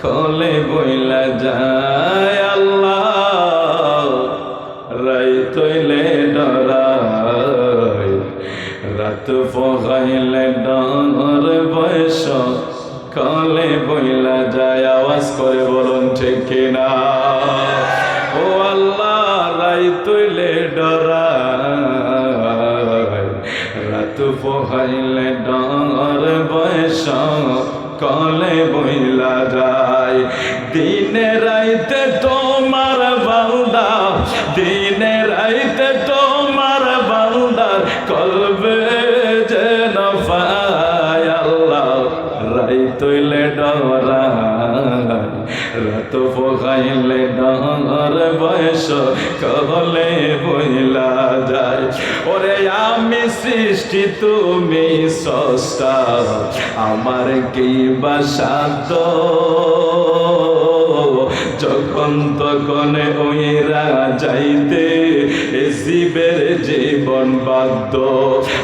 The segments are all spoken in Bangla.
খলে বইলা যায় আল্লাহ। রাই তৈলে ডরাই রাত পগাইলে ডর বয়স খলে বইলা যায়। আওয়াজ করে বলুন, ঠিক কিনা? ও আল্লাহ, রাই তৈলে ডরাই রাত পোহাইলে ডর বয়স কলে বইলা যায়, দিনে রাইতে তোমার বান্দা, দিনে রাইতে তোমার বান্দার কলবে যেন পায় আল্লাহ রাই তৈলে ডরায়, রাত পোহাইলে ডর বয়স কলে সৃষ্টি তুমি সস্তা, আমার কি বাসাত যখন তখন ওইরা যাইতে এ জীবের জীবন বাধ্য।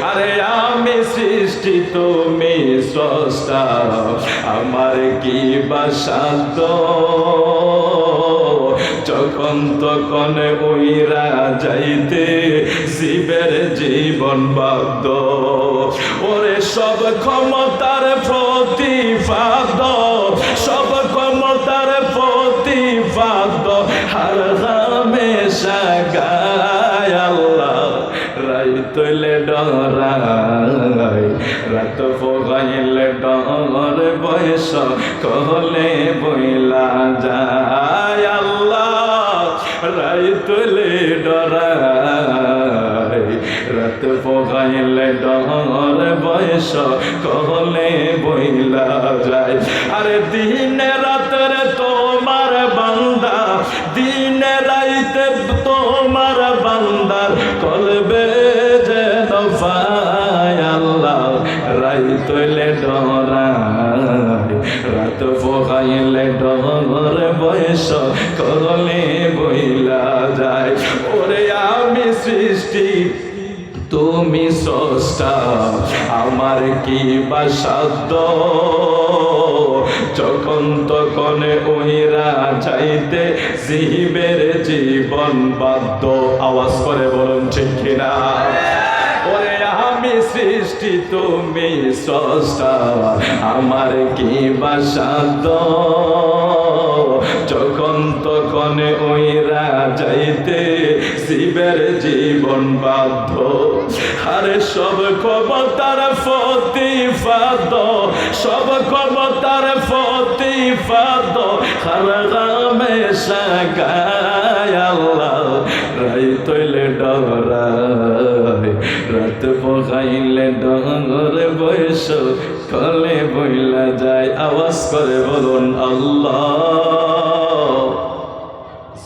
আরে আমি সৃষ্টি তুমি সস্তা, আমার কি বাসাত যখন তখন ওইরা যাইতে জীবের জীবন বাধ্য। ওরে সব ক্ষমতার প্রতিপাদ সব ক্ষমতার প্রতিপাদ হার হামেশা গায় তৈলে ডরাই রাত পোগাইলে ডর বয়স, কহলে বইলা যায় আল্লাহ রাই তৈলে ডরাই। রাত পোগাইলে ডর বয়স কহলে বইলা যায়। আরে দিনে রাতের তোমার বান্দা, দিনে রাইতে তোমার বান্দার কলবে যেন পায় আল্লাহ। রাই তৈলে বয়স করলে বইলা যায়। ওরে আমি সৃষ্টি, তুমি স্রষ্টা, আমার কি বাসাদ্য যখন তখন ওইরা চাইতে জীবের জীবন বাধ্য। আওয়াজ করে বলুন, ঠিক কিনা? ওরে আমি সৃষ্টি, তুমি স্রষ্টা, আমার কি বাসাদ্য যখন তখন ওইরা যাইতে শিবের জীবন বাধ্য। আরে সব ক্ষমতার প্রতিপাদ সব ক্ষমতার প্রতিপাদ হারামে সাগায় আল্লাহ রাই তৈলে ডরাই রাত পকাইলে ডর বয়স, কলে বইলা যায়, আওয়াজ করে বলুন আল্লাহ।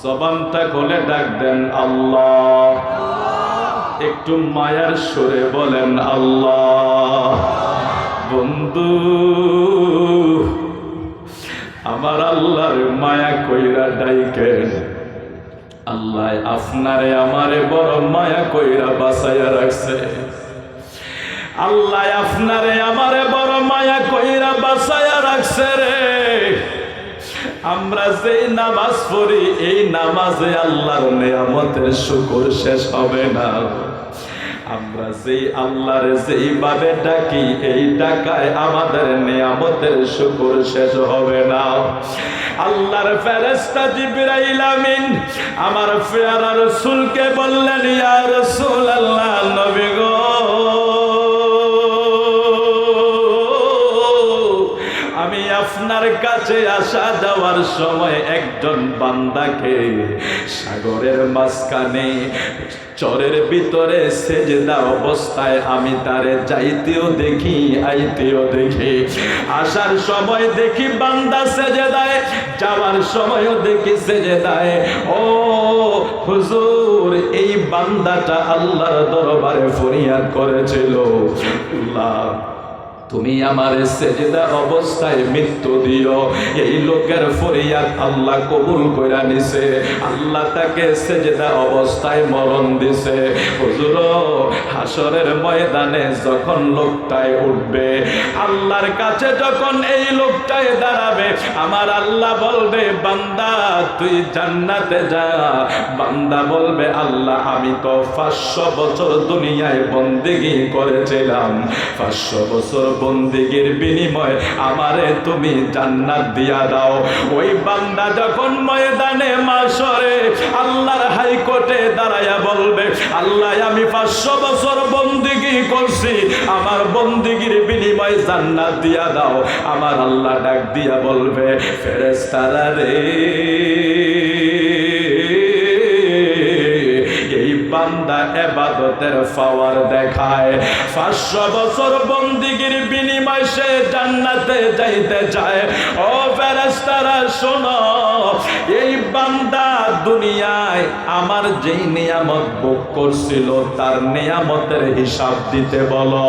জবানটা খোলে ডাক দেন আল্লাহ। একটু মায়ার সরে বলেন আল্লাহ। বন্ধু, আমার আল্লাহর মায়া কইরা ডাইকেন। আল্লাহ আপনারে আমারে বড় মায়া কইরা বাসাইয়া রাখছে। আল্লাহ আপনারে আমারে বড় মায়া কইরা বাসাইয়া রাখছে রে। আমরা যে নামাজ পড়ি, এই নামাজে আল্লাহর নেয়ামতের শুকর শেষ হবে না। আমরা যেই আল্লাহর যেইভাবে ডাকি, এই ডাকায় আমাদের নিয়ামতের শুকর শেষ হবে না। আল্লাহর ফেরেস্তা জিবরাইল আমিন আমার পেয়ারা রাসূলকে বললেন, ইয়া রাসূলুল্লাহ, নবী গো আপনার কাছে আসা যাওয়ার সময় একজন বান্দাকে সাগরের মাঝখানে, চরের ভিতরে সেজদা অবস্থায় আমি তারে যাইতেও দেখি, আইতেও দেখি। আসার সময় দেখি বান্দা সেজেদায়, যাওয়ার সময়ও দেখি সেজেদায়। ও হুজুর, এই বান্দাটা আল্লাহর দরবারে ফরিয়াদ করেছিল। আল্লাহ তুমি আমার সেজদা অবস্থায় মৃত্যু দিও এই লোকের ফরিয়াদ আল্লাহ কবুল কইরা নিছে। আল্লাহ তাকে সেজদা অবস্থায় মরণ দিছে। হুজুর, হাসরের ময়দানে যখন লোকটায় উঠবে, আল্লাহর কাছে যখন এই লোকটায় দাঁড়াবে, আমার আল্লাহ বলবে, বান্দা, তুই জান্নাতে যা। বান্দা বলবে, আল্লাহ, আমি তো পাঁচশো বছর দুনিয়ায় বন্দিগি করেছিলাম। পাঁচশো বছর বন্দিগির বিনিময় আমারে তুমি জান্নাত দিয়া দাও। ওই বান্দা যখন ময়দানে মাসরে আল্লাহর হাইকোর্টে দাঁড়ায়া বলবে, আল্লাহ, আমি পাঁচশো বছর বন্দিগি করছি। আমার বন্দিগির বিনিময় জান্নাত দিয়া দাও। আমার আল্লাহ ডাক দিয়া বলবে ফেরেস্তারা রে। বান্দা এবাদতের পাওয়ার দেখায়। পাঁচশো বছর বন্দিগির বিনিময় সে জান্নাতে যাইতে চায়। ও ফেরেস্তারা শোনো, এই বান্দা দুনিয়ায় আমার যেই নিয়ামত করছিল, তার নিয়ামতের হিসাব দিতে বলো।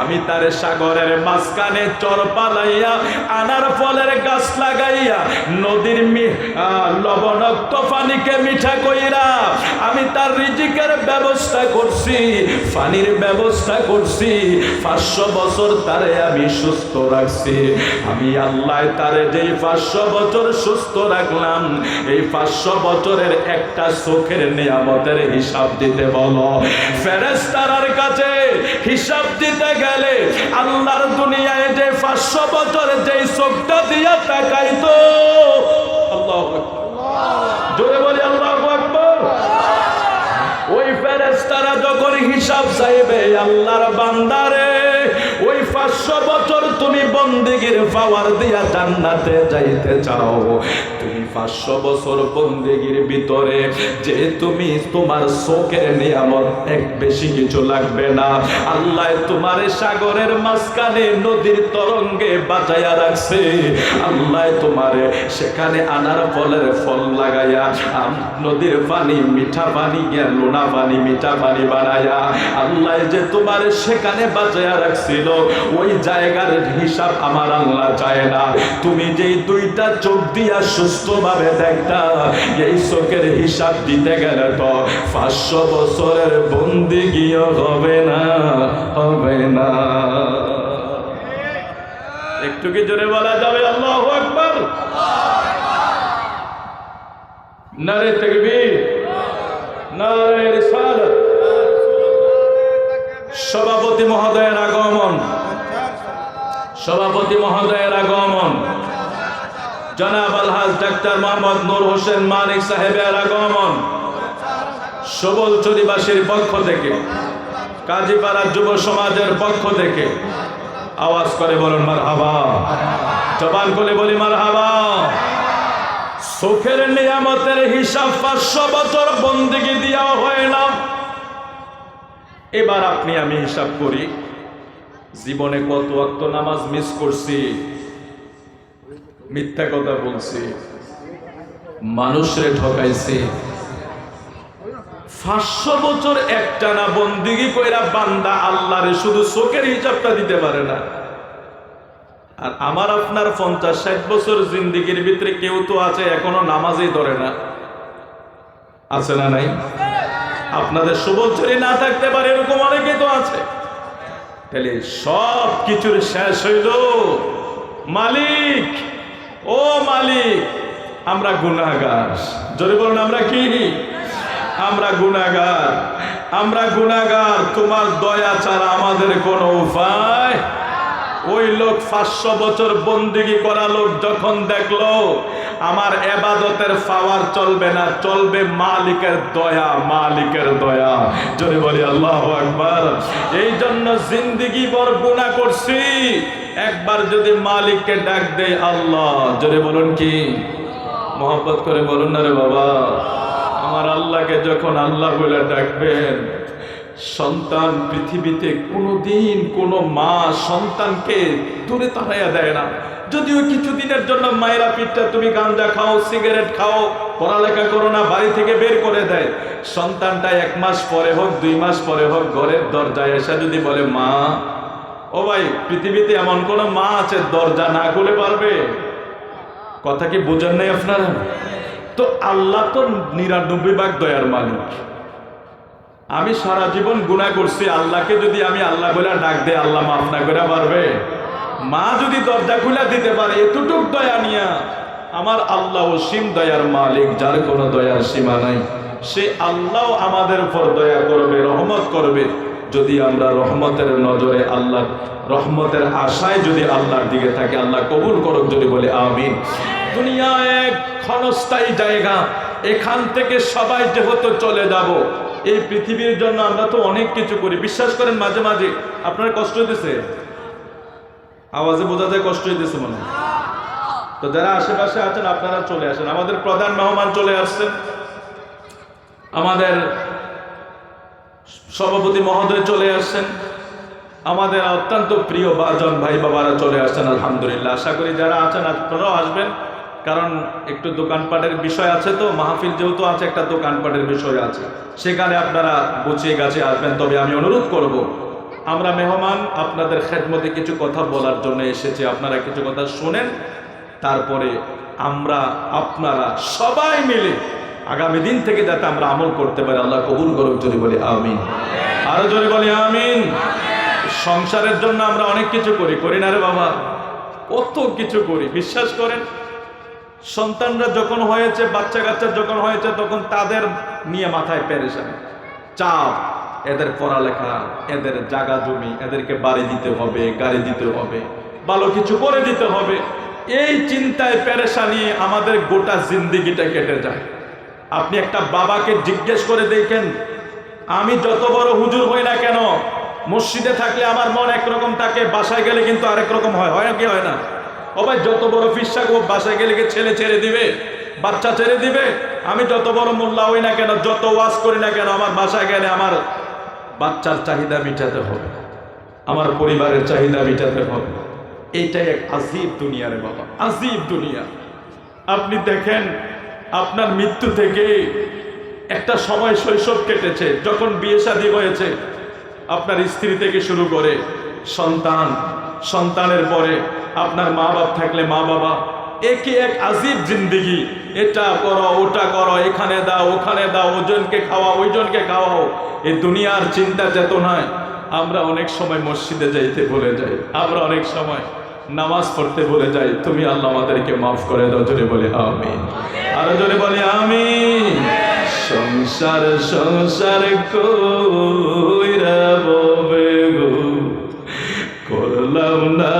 আমি তার সাগরের মাঝখানে চর পালাইয়া, আনার ফলের গাছ লাগাইয়া, নদীর লবণাক্ত পানিকে মিঠা কইরা, আমি তার রিজিকের ব্যবস্থা করছি, পানির ব্যবস্থা করছি, পাঁচশো বছর তারে আমি সুস্থ রাখছি। আমি আল্লাহ তারে যেই পাঁচশো বছর সুস্থ রাখলাম, এই পাঁচশো বছরের একটা চোখের নিয়ামতের হিসাব দিতে বলো। ফেরেস্তারার কাছে হিসাব দিতে গেলে আল্লাহর দুনিয়ায় যে পাঁচশো বছর যেই চোখটা দিয়া তাকাইতো। আল্লাহ জোরে বলি আল্লাহ আকবর ওই ফেরেস্তারা যখন হিসাব চাইবে আল্লাহর বান্দারে, ওই পাঁচশো বছর তুমি বন্দিগির পাওয়ার দিয়া জান্নাতে যাইতে চাও। তুমি পাঁচশো বছর ভিতরে, যে তুমি তোমার চোখের নিয়ামত, এক বেশি কিছু লাগবে না। আল্লাহ তোমার সাগরের মাঝখানে নদীর তরঙ্গে বাঁচাইয়া রাখছে। আল্লাহ তোমারে সেখানে আনার ফলের ফল লাগাইয়া নদীর পানি, মিঠা পানি লোনা পানি, মিঠা পানি আল্লাহ যে তোমার সেখানে বাঁচাইয়া রাখছিল, ওই জায়গার হিসাব আমার আল্লাহ চায় না। তুমি যেই দুইটা চোখ দিয়া সুস্থভাবে দেখতা, এই চোখের হিসাব দিতে গেলে তো পাঁচশো বছরের বন্দি গিয়ে হবে না হবে না। একটু কি জোরে বলা যাবে? আল্লাহ আকবর। নারে তকবীর। নারে রিসালাত। সভাপতি মহোদয়ের আগমন। সভাপতি মহোদয়ের আগমন। জনাব আলহাজ ডাক্তার মোহাম্মদ নূর হোসেন মানিক সাহেবের আগমন সবল চরিবাসীর পক্ষ থেকে, কাজীপাড়া যুব সমাজের পক্ষ থেকে। আওয়াজ করে বলুন মার হাবা জবান করে বলি মার হাবা চোখের নিয়ামতের হিসাব পাঁচশো বছর বন্দিগি দেওয়া হয় না। এবার আপনি আমি হিসাব করি, জীবনে কত অক্ত নামাজ মিস করছি? মিথ্যা কথা বলছি, মানুষরে ঠকাইছি। পাঁচশো বছর একটানা বন্দিগি কইরা বান্দা আল্লাহরে শুধু চোখের হিসাবটা দিতে পারে না। আর আমার আপনার পঞ্চাশ ষাট বছর জিন্দিগির ভিতরে কেউ তো আছে, এখনও নামাজই ধরে না। আছে না নাই? আপনাদের সুবলচরি না থাকতে পারে, এরকম অনেকে তো আছে। তাহলে সব কিছুর শেষ হইল। মালিক ও মালিক, আমরা গুনাগার জোরে বলুন, আমরা কি? আমরা গুনাগার আমরা গুনাগার তোমার দয়া ছাড়া আমাদের কোনো উপায়? ওই লোক পাঁচশো বছর বন্দিগি করা লোক যখন দেখল, আমার এবাদতের পাওয়ার চলবে না, চলবে মালিকের দয়া মালিকের দয়া। জোরে বলি, আল্লাহ একবার এই জন্য জিন্দিগি বর গুণা করছি। একবার যদি মালিককে ডাক দেয় আল্লাহ, জোরে বলুন কি? মোহব্বত করে বলুন না রে বাবা। আমার আল্লাহকে যখন আল্লাহ বলে ডাকবেন, সন্তান পৃথিবীতে কোনোদিন কোনো মা সন্তানকে দূরে তাড়াইয়া দেয় না। যদিও কিছুদিনের জন্য মায়েরা পিঠটা তুমি গাঞ্জা খাও, সিগারেট খাও, পড়ালেখা করো না, বাড়ি থেকে বের করে দেয়, সন্তানটা এক মাস পরে হোক, দুই মাস পরে হোক, ঘরের দরজায় এসে যদি বলে, মা ও ভাই, পৃথিবীতে এমন কোন মা আছে, দরজা না খুলে পারবে? কথা কি বোঝেন নাই আপনারা? তো আল্লাহ তো নিরানব্বই ভাগ দয়ার মালিক। আমি সারা জীবন গুণা করছি, আল্লাহকে যদি আমি আল্লাহ বলে ডাক দে আল্লাহ মাফ না করে পারবে? মা যদি দরজা খুলে দিতে পারে, এতটুক দয়া নিয়া, আমার আল্লাহ অসীম দয়ার মালিক, যার কোনো দয়ার সীমা নাই। সে আল্লাহ আমাদের উপর দয়া করবে, রহমত করবে। যদি আমরা রহমতের নজরে আল্লাহ, রহমতের আশায় যদি আল্লাহর দিকে থাকে, আল্লাহ কবুল করুক যদি বলে আমিন। দুনিয়া এক ক্ষণস্থায়ী জায়গা, এখান থেকে সবাই যেহেতু চলে যাব, এই পৃথিবীর জন্য আমরা তো অনেক কিছু করি। বিশ্বাস করেন মাঝে মাঝে, আপনার কষ্ট হইতেছে? আওয়াজে বোঝা যায় কষ্ট হইতেছে মনে। তো যারা আশেপাশে আছেন, আপনারা চলে আসেন। আমাদের প্রধান মেহমান চলে আসছেন। আমাদের সভাপতি মহোদয় চলে আসছেন। আমাদের অত্যন্ত প্রিয় বাজন ভাই বাবারা চলে আসছেন, আলহামদুলিল্লাহ। আশা করি যারা আছেন, আপনারাও আসবেন। কারণ একটু দোকানপাটের বিষয় আছে তো, মাহফিল যেহেতু আছে, একটা দোকানপাটের বিষয় আছে। সেখানে আপনারা গুছিয়ে গাছে আসবেন। তবে আমি অনুরোধ করব, আমরা মেহমান, আপনাদের খেদমতে কিছু কথা বলার জন্য এসেছি। আপনারা কিছু কথা শোনেন, তারপরে আমরা আপনারা সবাই মিলে আগামী দিন থেকে যাতে আমরা আমল করতে পারি, আল্লাহ কবুল করুক যদি বলি আমিন। আরও যদি বলি আমিন। সংসারের জন্য আমরা অনেক কিছু করি। করি না রে বাবা? কত কিছু করি, বিশ্বাস করেন? সন্তানরা যখন হয়েছে বাচ্চা কাচ্চা যখন হয়েছে, তখন তাদের নিয়ে মাথায় পেরেশানি। চাপ, এদের পড়ালেখা, এদের জাগা জমি, এদেরকে বাড়ি দিতে হবে, গাড়ি দিতে হবে, ভালো কিছু করে দিতে হবে। এই চিন্তায় পেরেশানি আমাদের গোটা জিন্দিগিটা কেটে যায়। আপনি একটা বাবাকে জিজ্ঞেস করে দেখেন, আমি যত বড় হুজুর হই না কেন, মসজিদে থাকলে আমার মন একরকম থাকে বাসায় গেলে কিন্তু আরেক রকম হয় হয় কি হয় না? ভাই, যত বড় ফিসাক ও বাসায় গেলে ছেলে ছেড়ে দিবে? বাচ্চা ছেড়ে দিবে? আমি যত বড় মোল্লা হই না কেন, যত ওয়াজ করি না কেন, আমার বাসায় গেলে আমার বাচ্চার চাহিদা মিটাতে হবে। আমার পরিবারের চাহিদা মিটাতে হবে। এইটাই এক আজিব দুনিয়া রে বাবা, আজিব দুনিয়া। আপনি দেখেন আপনার মৃত্যু থেকে একটা সময় শৈশব কেটেছে, যখন বিয়ে শাদী হয়েছে। আপনার স্ত্রী থেকে শুরু করে সন্তান, সন্তানের পরে আপনার মা বাপ থাকলে মা বাবা। একে এক আজিব জিন্দিগি, এটা করো, ওটা করো, এখানে দাও, ওখানে দাও, ওজনকে খাওয়া ওইজনকে খাওয়াও। এই দুনিয়ার চিন্তা চেতনায় আমরা অনেক সময় মসজিদে যাইতে ভুলে যাই। আমরা অনেক সময় নামাজ পড়তে বলে যাই, তুমি আল্লাহ আমাদেরকে মাফ করে দাও, জোরে বলে আমি আরও জোরে বলে আমি সংসার সংসার কইরা ববে গো। করলাম না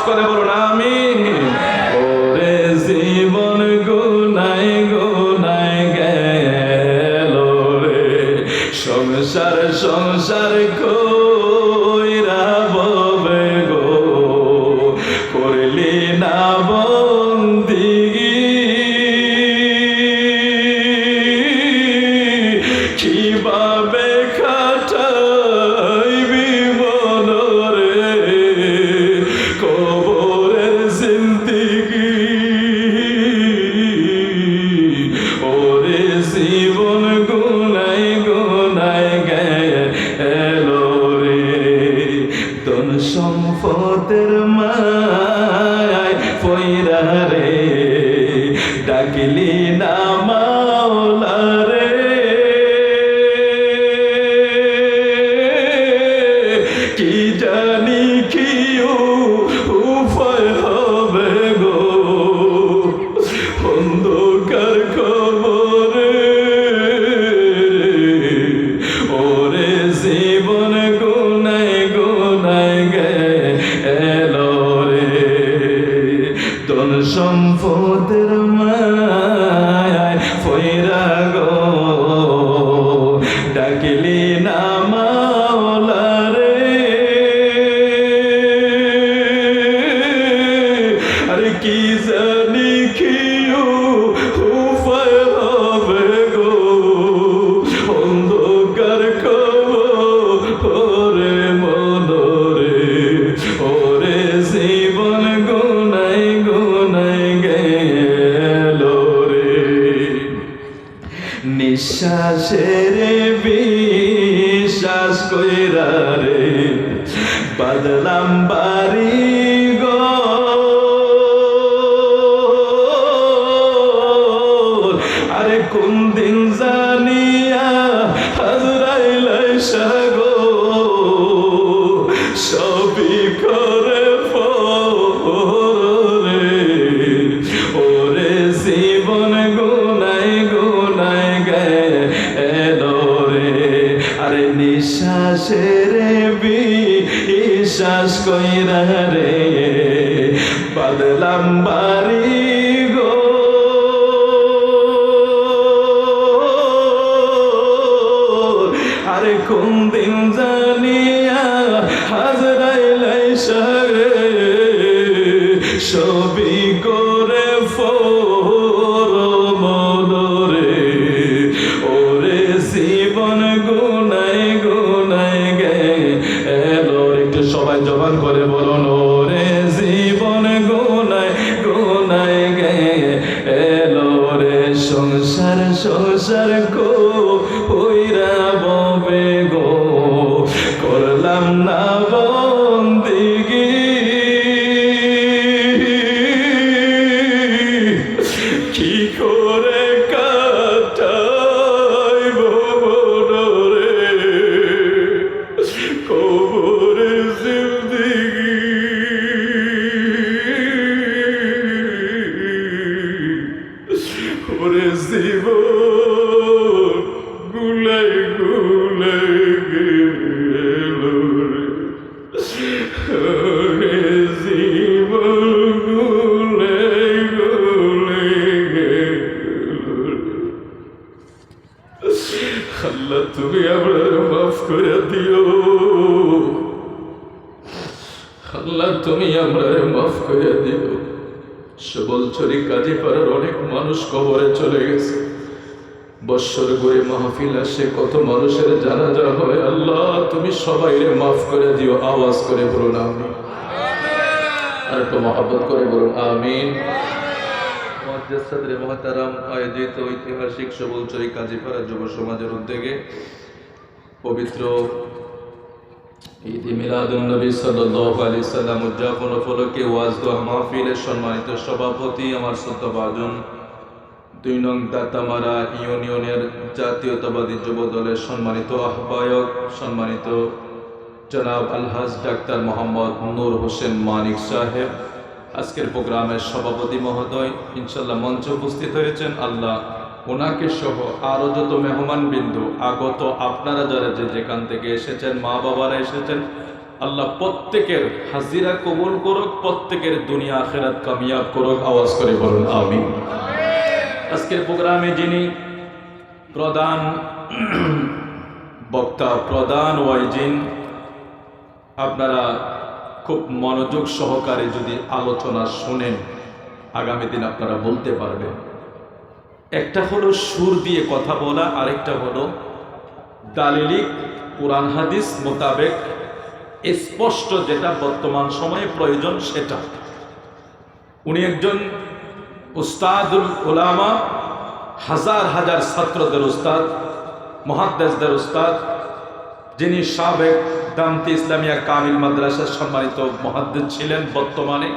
আওয়াজ করে বলুন আমি জীবন সংসার সংসার কইরা ধন সম্পদের মায় পয়রা রে আর একটু মহাব্বত করে বলুন আমিন। মহতারাম আয়োজিত ঐতিহাসিক সবলচরি কাজীপাড়া যুব সমাজের উদ্যোগে পবিত্র ঈদ মিলাদুন নবী সাল্লাল্লাহু আলাইহি সাল্লাম উদযাপন উপলক্ষে ওয়াজ দোয়া মাহফিলের সম্মানিত সভাপতি আমার শ্রদ্ধাভাজন দুই নং দাতামারা ইউনিয়নের জাতীয়তাবাদী যুব দলের সম্মানিত আহ্বায়ক সম্মানিত জনাব আলহাজ ডাক্তার মোহাম্মদ নূর হোসেন মানিক সাহেব, আজকের প্রোগ্রামের সভাপতি মহোদয় ইনশাল্লাহ মঞ্চে উপস্থিত হয়েছেন আল্লাহ ওনাকে সহ আরও যত মেহমান বিন্দু, আগত আপনারা যারা যে যেখান থেকে এসেছেন, মা বাবারা এসেছেন, আল্লাহ প্রত্যেকের হাজিরা কবুল করুক, প্রত্যেকের দুনিয়া আখেরাত কামিয়াব করুক, আওয়াজ করে বলুন, আমিন। আজকের প্রোগ্রামে যিনি প্রধান বক্তা, প্রধান ওয়াইজিন আপনারা খুব মনোযোগ সহকারে যদি আলোচনা শোনেন, আগামী দিন আপনারা বলতে পারবেন। একটা হলো সুর দিয়ে কথা বলা, আরেকটা হলো দালিলিক কোরআন হাদিস মোতাবেক স্পষ্ট যেটা বর্তমান সময়ে প্রয়োজন সেটা। উনি একজন উস্তাদুল ওলামা হাজার হাজার ছাত্রদের উস্তাদ, মহাদ্দেশদের উস্তাদ যিনি সাবেক দামতি ইসলামিয়া কামিল মাদ্রাসার সম্মানিত মহাদ্দেশ ছিলেন বর্তমানে।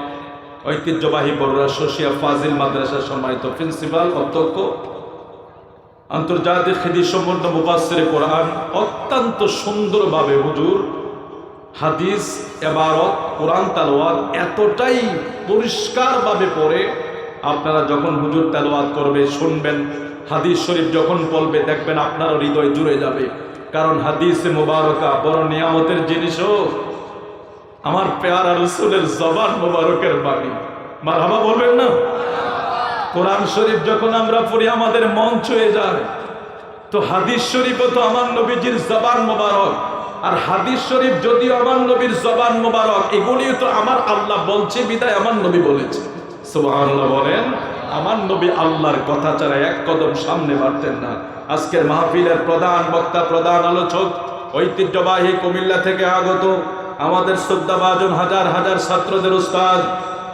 ঐতিহ্যবাহী বড়ুয়া শশিয়া ফাজিল মাদ্রাসার সম্মানিত প্রিন্সিপাল, অধ্যক্ষ। আন্তর্জাতিক খিদি সম্বন্ধ মুবাসের কোরআন অত্যন্ত সুন্দরভাবে হুজুর, হাদিস, এবারত, কোরআন তালোয়াত এতটাই পরিষ্কারভাবে পড়ে, আপনারা যখন হুজুর তালোয়াত করবে, শুনবেন, হাদিস শরীফ যখন বলবে দেখবেন আপনারও হৃদয় জুড়ে যাবে। কারণ হাদিসে মুবারকা বড় নিয়ামতের জিনিসও আমার পেয়ারা রসুলের জবান মোবারকের বাণী। মারহাবা বলবেন না? কোরআন শরীফ যখন আমরা পড়ি, আমাদের মন ছুঁয়ে যায়। তো হাদিস শরীফও তো আমার নবীজির জবান মোবারক। আর হাদিস শরীফ যদি আমার নবীর জবান মোবারক, এগুলিও তো আমার আল্লাহ বলছে বিদায় আমার নবী বলেছে। সুবহানাল্লাহ বলেন, আমার নবী আল্লাহর কথা ছাড়া এক কদম সামনে বাড়তেন না। আজকের মাহফিলের প্রধান বক্তা, প্রধান আলোচক, ঐতিহ্যবাহী কুমিল্লা থেকে আগত আমাদের শ্রদ্ধাভাজন হাজার হাজার ছাত্রদের উস্তাদ,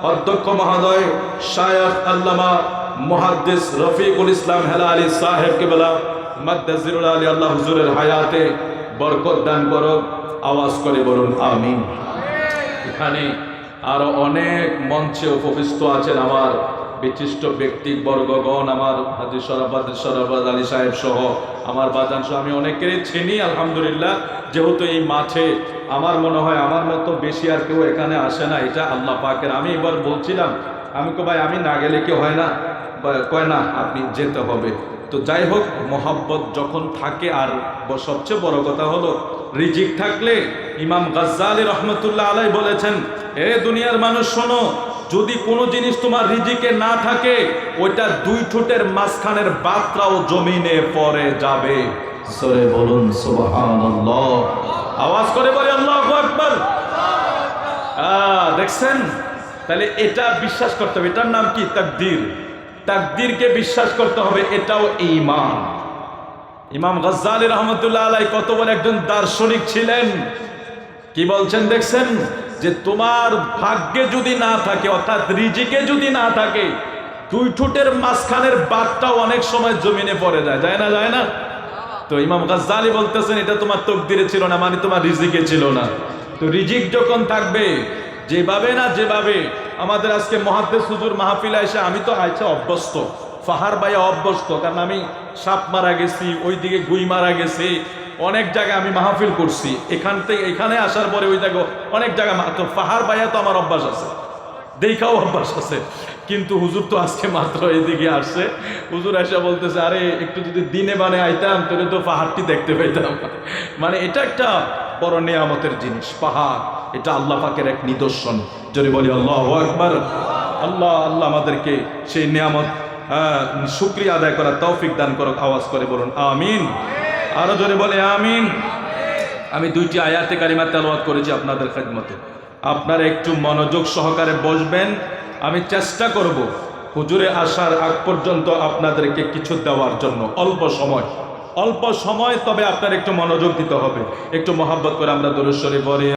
অধ্যক্ষ মহোদয় শায়খ আল্লামা মুহাদ্দিস রফিকুল ইসলাম হেলা আলী সাহেবকে বলা মাদ্দাজিরুল আলী আল্লাহ হুজুরের হায়াতে বরকত দান করো আওয়াজ করে বলুন, আমিন। এখানে আরও অনেক মঞ্চে উপবিষ্ট আছেন আমার বিশিষ্ট ব্যক্তি বর্গগণ আমার হাজি সরাবাদ সরাবাদ আলী সাহেব সহ আমার বাজান সহ আমি অনেকেরই চিনি, আলহামদুলিল্লাহ। যেহেতু এই মাঠে আমার মনে হয় আমার মতো বেশি আর কেউ এখানে আসে না, এটা আল্লাহ পাকের। আমি এবার বলছিলাম, আমি কো ভাই, আমি না গেলে কি হয় না? কয় না, আপনি যেতে হবে। তো যাই হোক, মোহাব্বত যখন থাকে, আর সবচেয়ে বড় কথা হলো, রিজিক থাকলে ইমাম গাজ্জালি রহমতুল্লাহ আলাই বলেছেন, এ দুনিয়ার মানুষ শোনো যদি কোনো জিনিস তোমার রিজিকে না থাকে, ওইটা দুই ঠোঁটের মাঝখানের বাতরাও জমিনে পড়ে যাবে। সরে বলুন, সুবহানাল্লাহ। আওয়াজ করে বলে, আল্লাহু আকবার। দেখছেন? তাহলে এটা বিশ্বাস করতে হবে। এটার নাম কি? তাকদির। তাকদিরকে বিশ্বাস করতে হবে, এটাও ঈমান। ইমাম গজ্জালি রহমতুল্লাহ আলাই কত বড় একজন দার্শনিক ছিলেন। কি বলছেন, দেখছেন? যে তোমার ভাগ্যে যদি না থাকে, অর্থাৎ রিজিকে যদি না থাকে, দুই ঠোঁটের মাঝখানের বাদটাও অনেক সময় জমিনে পড়ে যায়। যায় না যায় না? তো ইমাম গাজ্জালি বলতেছেন, এটা তোমার তকদিরে ছিল না মানে তোমার রিজিকে ছিল না। তো রিজিক যখন থাকবে, যেভাবে না যেভাবে, আমাদের আজকে মহাদ্দেশ হুজুর মাহফিলে এসে, আমি তো আইছে অভ্যস্ত, ফাহার বাইয়া অভ্যস্ত, কারণ আমি সাপ মারা গেছি, ওইদিকে গুই মারা গেছি অনেক জায়গায় আমি মাহফিল করছি। এখান থেকে এখানে আসার পরে ওই জায়গা অনেক জায়গায় তো পাহাড় বাইয়া তো আমার অভ্যাস আছে। দেখাও অভ্যাস আছে। কিন্তু হুজুর তো আজকে মাত্র এদিকে আসছে। হুজুর এসে বলতেছে, আরে, একটু যদি দিনে বানে আইতাম তাহলে তো পাহাড়টি দেখতে পেতাম মানে এটা একটা বড় নেয়ামতের জিনিস, পাহাড়। এটা আল্লাহ পাকের এক নিদর্শন। যদি বলি, আল্লাহ আকবার। আল্লাহ আল্লাহ আমাদেরকে সেই নিয়ামত শুক্রিয়া আদায় করার তৌফিক দান করো আওয়াজ করে বলুন, আমিন। আরও জোরে বলে, আমিন। আমি দুইটি আয়াতে কারিমা তেলওয়াত করেছি আপনাদের খেদমতে। আপনারা একটু মনোযোগ সহকারে বসবেন। আমি চেষ্টা করব হুজুরে আসার আগ পর্যন্ত আপনাদেরকে কিছু দেওয়ার জন্য। অল্প সময়। অল্প সময়, তবে আপনার একটু মনোযোগ দিতে হবে। একটু মহাব্বত করে আমরা দরশ্বরে পরে